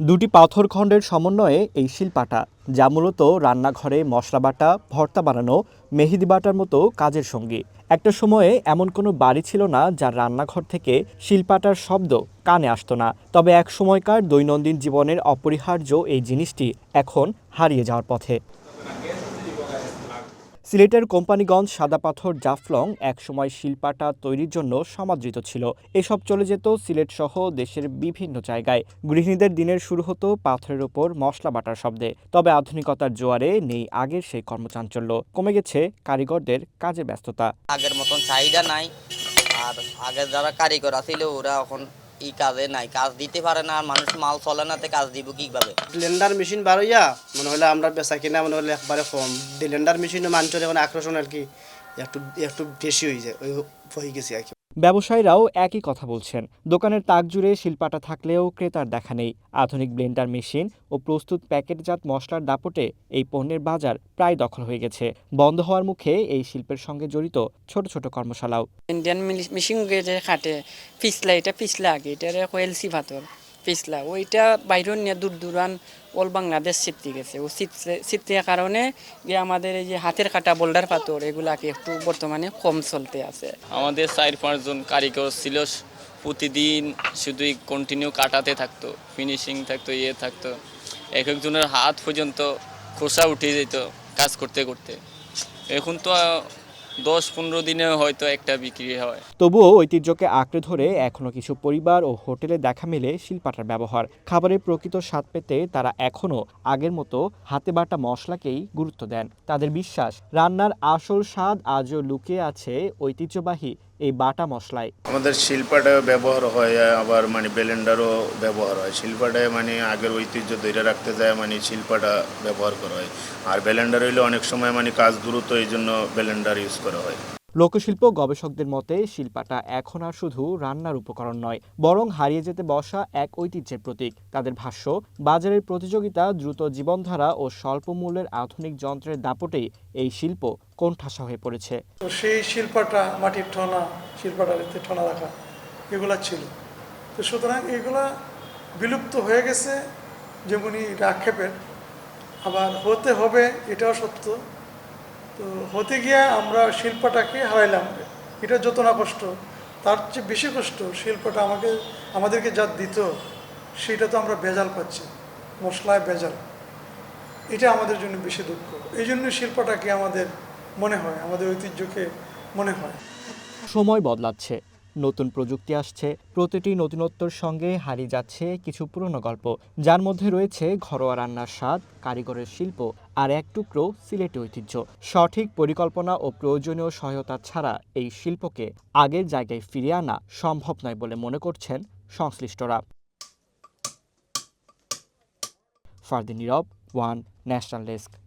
দুটি পাথর খণ্ডের সমন্বয়ে এই শিল্পাটা, যা মূলত রান্নাঘরে মশলা বাটা, ভর্তা বানানো, মেহেদি বাটার মতো কাজের সঙ্গী। একটা সময়ে এমন কোনো বাড়ি ছিল না যার রান্নাঘর থেকে শিলপাটার শব্দ কানে আসতো না। তবে এক সময়কার দৈনন্দিন জীবনের অপরিহার্য এই জিনিসটি এখন হারিয়ে যাওয়ার পথে। সিলেটের কোম্পানিগঞ্জ সাদা পাথর জাফলং একসময় শিল্পাটা তৈরির জন্য সমাদৃত ছিল। এসব চলে যেত সিলেট সহ দেশের বিভিন্ন জায়গায়। গৃহিণীদের দিনের শুরু হতো পাথরের ওপর মশলা বাটার শব্দে। তবে আধুনিকতার জোয়ারে নেই আগের সেই কর্মচাঞ্চল্য। কমে গেছে কারিগরদের কাজে ব্যস্ততা। আগের মতন চাহিদা নাই। আর আগের যারা কারিগর আছিল, ওরা এখন এই কাজে নাই, কাজ দিতে পারে না, আর মানুষ মাল চলে না, তে কাজ দিব কীভাবে? সিলিন্ডার মেশিন বার হইয়া, মনে হলে আমরা বেচা কিনা, মনে হলে একবারে কম। সিলিন্ডার মেশিন মানুষের এখন আকর্ষণ আর কি, একটু একটু বেশি হয়ে যায় হয়ে গেছে আর কি। ব্যবসায়ীরাও একই কথা বলছেন। দোকানের তাক জুড়ে শিল্পাটা থাকলেও ক্রেতার দেখা নেই। আধুনিক ব্লেন্ডার মেশিন ও প্রস্তুত প্যাকেটজাত মশলার দাপটে এই পণ্যের বাজার প্রায় দখল হয়ে গেছে। বন্ধ হওয়ার মুখে এই শিল্পের সঙ্গে জড়িত ছোট ছোট কর্মশালাও। ইন্ডিয়ান মেশিন খাটে। পিছলা, এটা পিছলা আগে, এটা কোয়েলসি পাথর। পিছলা ওইটা বাইরের নিয়ে দূর দূরান অল বাংলাদেশ ছিটতে গেছে। ও ছিটতে কারণে যে আমাদের এই যে হাতের কাটা, বোল্ডার পাথর, এগুলাকে একটু বর্তমানে কম চলতে আছে। আমাদের চার পাঁচজন কারিগর ছিল। প্রতিদিন শুধুই কন্টিনিউ কাটাতে থাকতো ফিনিশিং থাকতো ইয়ে থাকতো। এক একজনের হাত পর্যন্ত খোসা উঠে যেত কাজ করতে করতে। এখন তো দশ পনেরো দিনে হয়তো একটা বিক্রি হয়। তবুও ঐতিহ্যকে আঁকড়ে ধরে এখনও কিছু পরিবার ও হোটেলে দেখা মেলে শিলপাটার ব্যবহার। খাবারের প্রকৃত স্বাদ পেতে তারা এখনও আগের মতো হাতে বাটা মশলাকেই গুরুত্ব দেন। তাদের বিশ্বাস, রান্নার আসল স্বাদ আজও লুকিয়ে আছে ঐতিহ্যবাহী এই বাটা মশলায়। আমাদের শিল্পাটা ব্যবহার হয়, আবার মানে ব্লেন্ডারও ব্যবহার হয়। শিল্পাটায় মানে আগের ঐতিহ্য ধরে রাখতে যায় মানে শিল্পাটা ব্যবহার করা হয়। আর ব্লেন্ডার হইলে অনেক সময় মানে কাজ দ্রুত এই জন্য ব্লেন্ডার ইউজ করা হয়। লোকশিল্প গবেষকদের মতে, শিল্পাটা এখন আর শুধু রান্নার উপকরণ নয়, বরং হারিয়ে যেতে বসা এক ঐতিহ্যের প্রতীক। তাদের ভাষ্য, বাজারের প্রতিযোগিতা দ্রুত জীবনধারা ও স্বল্প মূল্যের আধুনিক যন্ত্রের দাপটেই এই শিল্প কোণঠাসা হয়ে পড়েছে। তো সেই শিল্পটা মাটির ঠনা শিল্পটাতে ঠনা রাখা, এগুলা ছিল। তো সুতরাং এগুলা বিলুপ্ত হয়ে গেছে, যেমনি আক্ষেপের আবার হতে হবে, এটাও সত্য তো হতে গিয়ে আমরা শিল্পটাকে হারাইলাম। এটা যত না কষ্ট, তার চেয়ে বেশি কষ্ট শিল্পটা আমাকে, আমাদেরকে যা দিত, সেটা তো আমরা বেজাল পাচ্ছি, মশলায় বেজাল এটা আমাদের জন্য বেশি দুঃখ। এই জন্য শিল্পটাকে আমাদের মনে হয়, আমাদের ঐতিহ্যকে মনে হয়। সময় বদলাচ্ছে। নতুন প্রযুক্তি আসছে। প্রতিটি নতুনত্বর সঙ্গে হারিয়ে যাচ্ছে কিছু পুরনো গল্প। যার মধ্যে রয়েছে ঘরোয়া রান্নার স্বাদ, কারিগরের শিল্প আর এক টুকরো সিলেটি ঐতিহ্য। সঠিক পরিকল্পনা ও প্রয়োজনীয় সহায়তা ছাড়া এই শিল্পকে আগের জায়গায় ফিরিয়ে আনা সম্ভব নয় বলে মনে করছেন সংশ্লিষ্টরা। Fardin Nirob, one national desk.